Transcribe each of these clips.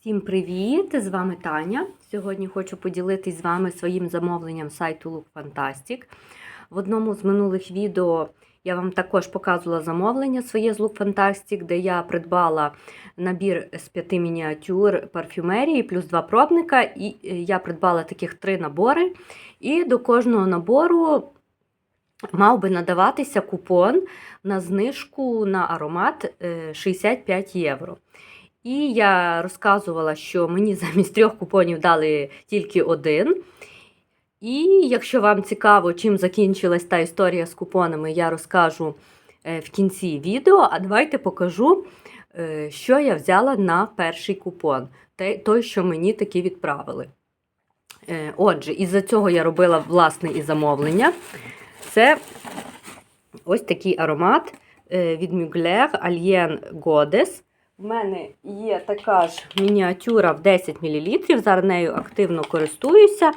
Всім привіт! З вами Таня. Сьогодні хочу поділитись з вами своїм замовленням сайту Look Fantastic. В одному з минулих відео я вам також показувала замовлення своє з Look Fantastic, де я придбала набір з п'яти мініатюр парфюмерії плюс два пробника. І е, я придбала таких три набори. І до кожного набору мав би надаватися купон на знижку на аромат е, 65 євро. І я розказувала, що мені замість трьох купонів дали тільки один. І якщо вам цікаво, чим закінчилась та історія з купонами, я розкажу е, в кінці відео. А давайте покажу, е, що я взяла на перший купон, той, що мені таки відправили. Е, Отже, із-за цього я робила власне і замовлення. Це ось такий аромат від Mugler Alien Goddess. В мене є така ж мініатюра в 10 мл, зараз нею активно користуюся.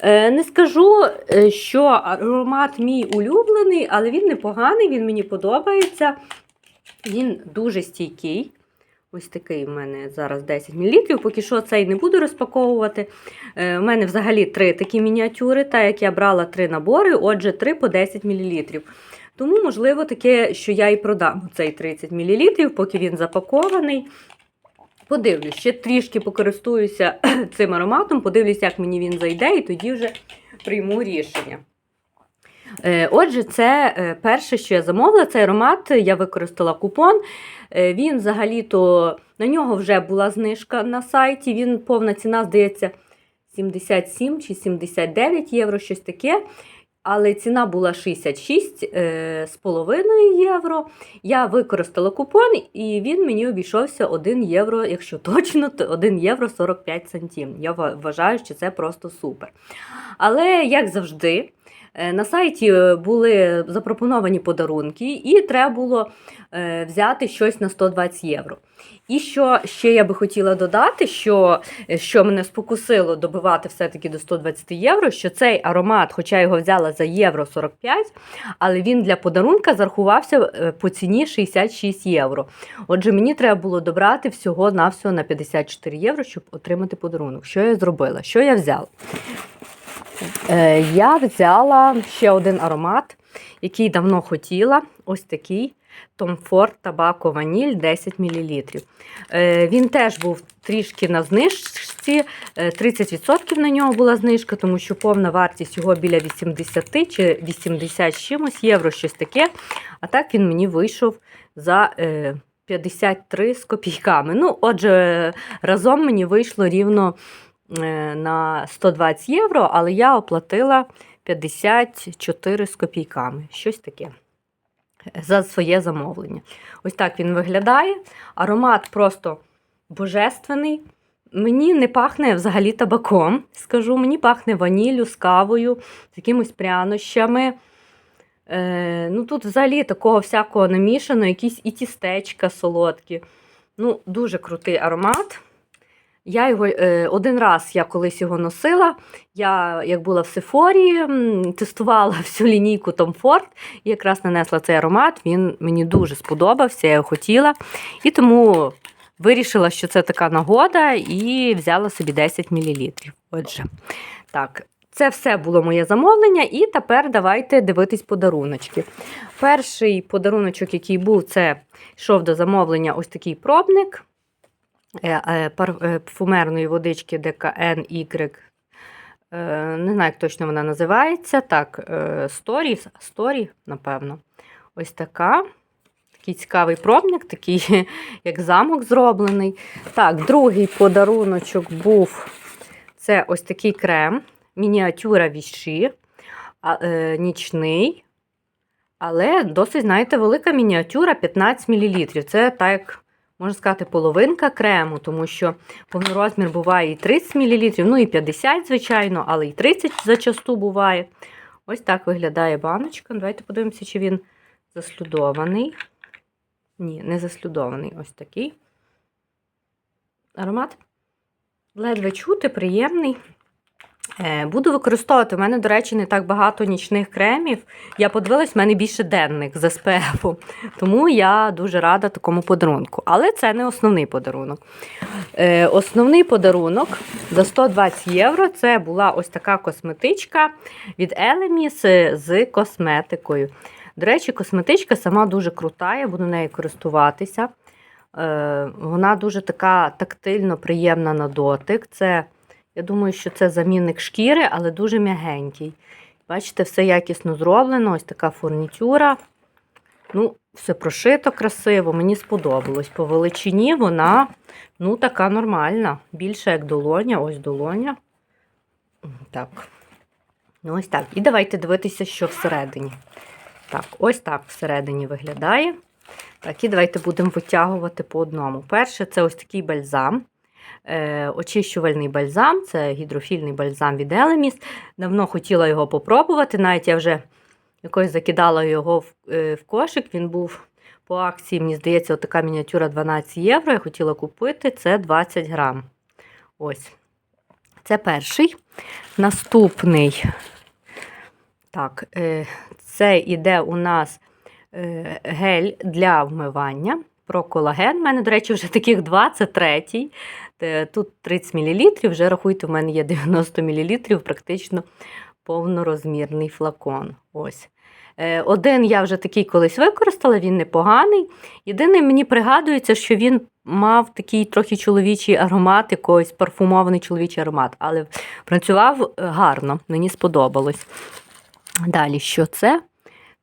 Е, Не скажу, е, що аромат мій улюблений, але він непоганий, він мені подобається. Він дуже стійкий. Ось такий в мене зараз 10 мл. Поки що цей не буду розпаковувати. Е, У мене взагалі три такі мініатюри, так як я брала три набори, отже, 3 по 10 мл. Тому, можливо, таке, що я і продам цей 30 мл, поки він запакований. Подивлюсь, ще трішки покористуюся цим ароматом, подивлюсь, як мені він зайде, і тоді вже прийму рішення. Е, Отже, це е, перше, що я замовила, цей аромат. Я використала купон. Е, Він взагалі-то на нього вже була знижка на сайті. Він повна ціна, здається, 77 чи 79 євро, щось таке. Але ціна була 66 е, євро. Я використала купон, і він мені обійшовся 1 євро, якщо точно, то 1 євро 45 центів. Я вважаю, що це просто супер. Але, як завжди, на сайті е, були запропоновані подарунки, і треба було е, взяти щось на 120 євро. І що ще я би хотіла додати, що, е, що мене спокусило добивати все-таки до 120 євро, що цей аромат, хоча його взяла за євро 45, але він для подарунка зарахувався е, по ціні 66 євро. Отже, мені треба було добрати всього-навсього на 54 євро, щоб отримати подарунок. Що я зробила? Що я взяла? Е, я взяла ще один аромат, який давно хотіла. Ось такий. Tom Ford Табако Ваніль 10 мл. Е, він теж був трішки на знижці, е, 30% на нього була знижка, тому що повна вартість його біля 80 чи 80 чимось євро, щось таке. А так він мені вийшов за е, 53 з копійками. Ну, отже, разом мені вийшло рівно е, на 120 євро, але я оплатила 54 з копійками. Щось таке за своє замовлення. Ось так він виглядає. Аромат просто божественний. Мені не пахне взагалі табаком, скажу, мені пахне ваніллю з кавою, з якимось прянощами. Е, ну, Тут взагалі такого всякого намішано, якісь і тістечка солодкі. Ну, Дуже крутий аромат. Я його е, один раз я колись його носила. Я, як була в Сефорі, тестувала всю лінійку Tom Ford і якраз нанесла цей аромат. Він мені дуже сподобався, я його хотіла. І тому вирішила, що це така нагода, і взяла собі 10 мл. Отже, так. Це все було моє замовлення, і тепер давайте дивитись подаруночки. Перший подаруночок, який був, це йшов до замовлення ось такий пробник парфумерної водички. Е, Не знаю, як точно вона називається. Так, е, Story, Story, напевно. Ось така. Такий цікавий пробник, такий, як замок зроблений. Так, другий подаруночок був це ось такий крем, мініатюра віші, е, нічний. Але досить, знаєте, велика мініатюра 15 мл. Це так, можна сказати, половинка крему, тому що повнорозмір буває і 30 мл, ну і 50, звичайно, але і 30 зачасту буває. Ось так виглядає баночка. Давайте подивимося, чи він заслюдований. Ні, не заслюдований. Ось такий. Аромат ледве чути, приємний. Е, Буду використовувати. У мене, до речі, не так багато нічних кремів. Я подивилась, в мене більше денних з СПФ. Тому я дуже рада такому подарунку. Але це не основний подарунок. Е, Основний подарунок за 120 євро це була ось така косметичка від Elemis з косметикою. До речі, косметичка сама дуже крута, я буду нею користуватися. Е, Вона дуже така тактильно приємна на дотик. Це, я думаю, що це замінник шкіри, але дуже м'ягенький. Бачите, все якісно зроблено, ось така фурнітюра. Ну, все прошито красиво, мені сподобалось. По величині вона ну, така нормальна. Більше як долоня, ось долоня. Так. Ну, ось так. І давайте дивитися, що всередині. Так, ось так всередині виглядає. Так, і давайте будемо витягувати по одному. Перше, це ось такий бальзам. Е, очищувальний бальзам, це гідрофільний бальзам від Elemis. Давно хотіла його попробувати. Навіть я вже якось закидала його в, е, кошик. Він був по акції, мені здається, така мініатюра 12 євро. Я хотіла купити це 20 грам. Ось. Це перший. Наступний. Так, е, це іде у нас гель для вмивання. Про колаген. У мене, до речі, вже таких два, це третій. Е, Тут 30 мл, вже рахуйте, у мене є 90 мл, практично повнорозмірний флакон. Ось. Е, Один я вже такий колись використала, він непоганий. Єдине, мені пригадується, що він мав такий трохи чоловічий аромат, якийсь парфумований чоловічий аромат, але працював е, гарно, мені сподобалось. Далі, що це?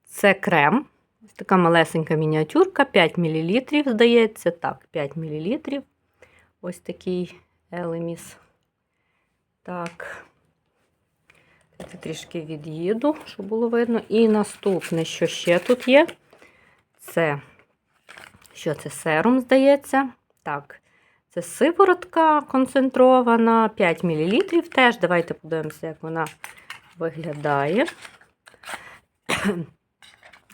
Це крем. Ось така малесенька мініатюрка, 5 мл, здається. Так, 5 мл. Ось такий Елеміс. Так. Це трішки від'їду, щоб було видно. І наступне, що ще тут є, це що це серум, здається. Так, це сиворотка концентрована, 5 мл теж. Давайте подивимося, як вона виглядає.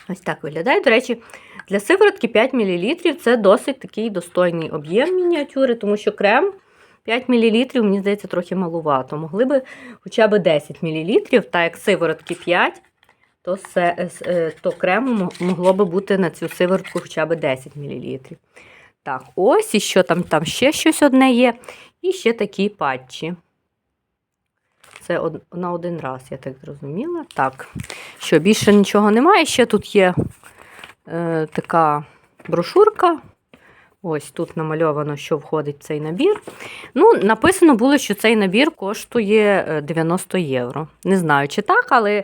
Ось так виглядає. До речі, для сиворотки 5 мл це досить такий достойний об'єм мініатюри, тому що крем 5 мл, мені здається, трохи малувато. Могли би хоча б 10 мл, так як сиворотки 5, то, все, е, то крему могло би бути на цю сиворотку хоча б 10 мл. Так, ось і що там, там ще щось одне є. І ще такі патчі. Це од- на один раз, я так зрозуміла. Так, що більше нічого немає. Ще тут є е, така брошурка. Ось тут намальовано, що входить в цей набір. Ну, написано було, що цей набір коштує е, 90 євро. Не знаю, чи так, але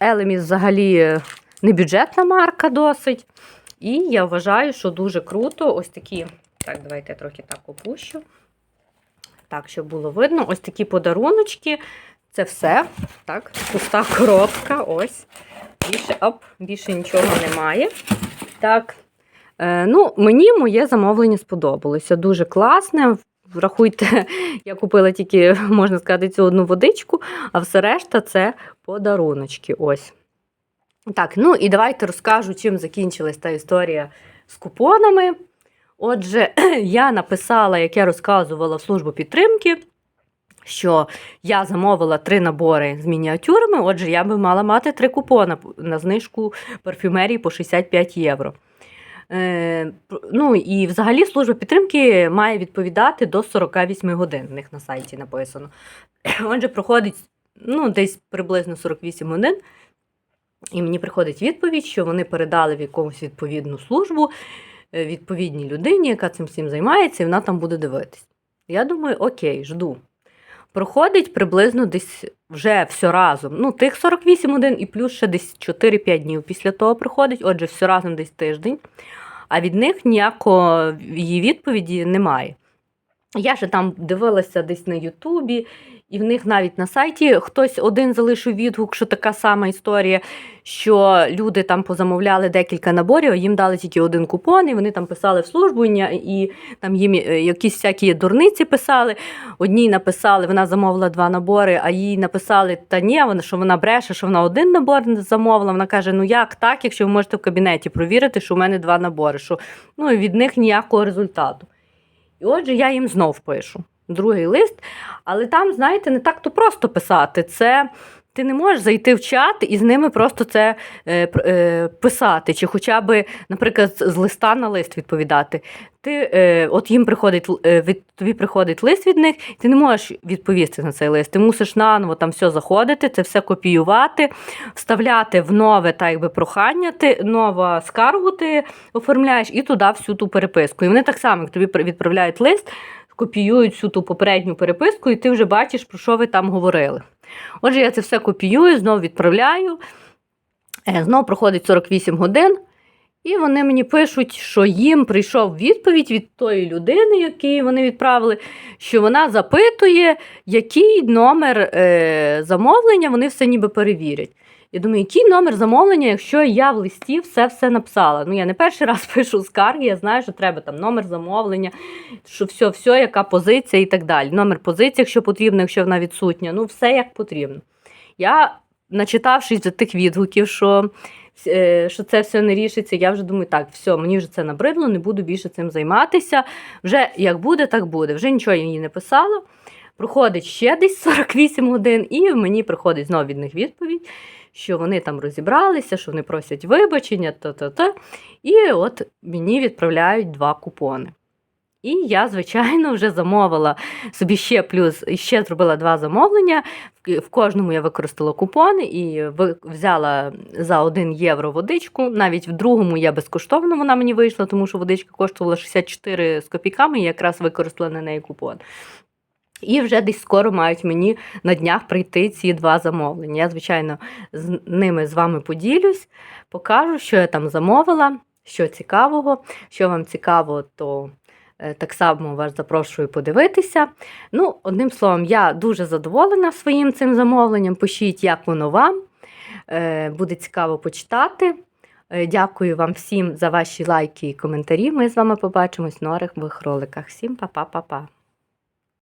Елеміс взагалі е, не бюджетна марка досить. І я вважаю, що дуже круто. Ось такі. Так, давайте я трохи так опущу. Так, щоб було видно, ось такі подаруночки. Це все. Так, пуста коробка. Ось. Більше, оп, більше нічого немає. Так. Е, ну, мені моє замовлення сподобалося. Дуже класне. Врахуйте, я купила тільки, можна сказати, цю одну водичку, а все решта це подаруночки. Ось. Так, ну і давайте розкажу, чим закінчилась та історія з купонами. Отже, я написала, як я розказувала в службу підтримки, що я замовила три набори з мініатюрами. Отже, я би мала мати три купони на знижку парфюмерії по 65 євро. Е, ну і взагалі служба підтримки має відповідати до 48 годин. В них на сайті написано. Отже, проходить ну, десь приблизно 48 годин. І мені приходить відповідь, що вони передали в якомусь відповідну службу е, відповідній людині, яка цим всім займається, і вона там буде дивитись. Я думаю, окей, жду. Проходить приблизно десь вже все разом. Ну, тих 48 годин і плюс ще десь 4-5 днів після того приходить, отже, все разом десь тиждень. А від них ніякої її відповіді немає. Я ще там дивилася десь на Ютубі, і в них навіть на сайті хтось один залишив відгук, що така сама історія, що люди там позамовляли декілька наборів, їм дали тільки один купон, і вони там писали в службу, і, і там їм е, якісь всякі дурниці писали. Одній написали, вона замовила два набори, а їй написали, та ні, вона, що вона бреше, що вона один набор замовила. Вона каже: ну як так, якщо ви можете в кабінеті провірити, що в мене два набори, що ну, від них ніякого результату. І отже, я їм знов пишу. другий лист. Але там, знаєте, не так то просто писати. Це ти не можеш зайти в чат і з ними просто це е, е, писати, чи хоча б, наприклад, з листа на лист відповідати. Ти, е, от їм приходить е, від тобі приходить лист від них, і ти не можеш відповісти на цей лист. Ти мусиш наново там все заходити, це все копіювати, вставляти в нове так якби прохання, ти нова скаргу ти оформляєш і туди всю ту переписку. І вони так само, як тобі відправляють лист, копіюють всю ту попередню переписку, і ти вже бачиш, про що ви там говорили. Отже, я це все копіюю, знову відправляю. Е, Знову проходить 48 годин, і вони мені пишуть, що їм прийшов відповідь від тої людини, якій вони відправили, що вона запитує, який номер е, замовлення, вони все ніби перевірять. Я думаю, який номер замовлення, якщо я в листі все все написала. Ну, я не перший раз пишу скарги, я знаю, що треба там номер замовлення, що все, все, яка позиція і так далі. Номер позиції, якщо потрібно, якщо вона відсутня, ну все як потрібно. Я, начитавшись тих відгуків, що, е, що це все не рішиться, я вже думаю, так, все, мені вже це набридло, не буду більше цим займатися. Вже як буде, так буде. Вже нічого я їй не писала. Проходить ще десь 48 годин, і мені приходить знову від них відповідь, що вони там розібралися, що вони просять вибачення, та-та-та. І от мені відправляють два купони. І я, звичайно, вже замовила собі ще плюс, ще зробила два замовлення. В- кожному я використала купони і взяла за 1 євро водичку. Навіть в другому я безкоштовно вона мені вийшла, тому що водичка коштувала 64 з копійками, і якраз використала на неї купон. І вже десь скоро мають мені на днях прийти ці два замовлення. Я, звичайно, з ними з вами поділюсь, покажу, що я там замовила, що цікавого. Що вам цікаво, то е, так само вас запрошую подивитися. Ну, одним словом, я дуже задоволена своїм цим замовленням. Пишіть, як воно вам. Е, Буде цікаво почитати. Е, Дякую вам всім за ваші лайки і коментарі. Ми з вами побачимось в нових роликах. Всім па-па-па-па.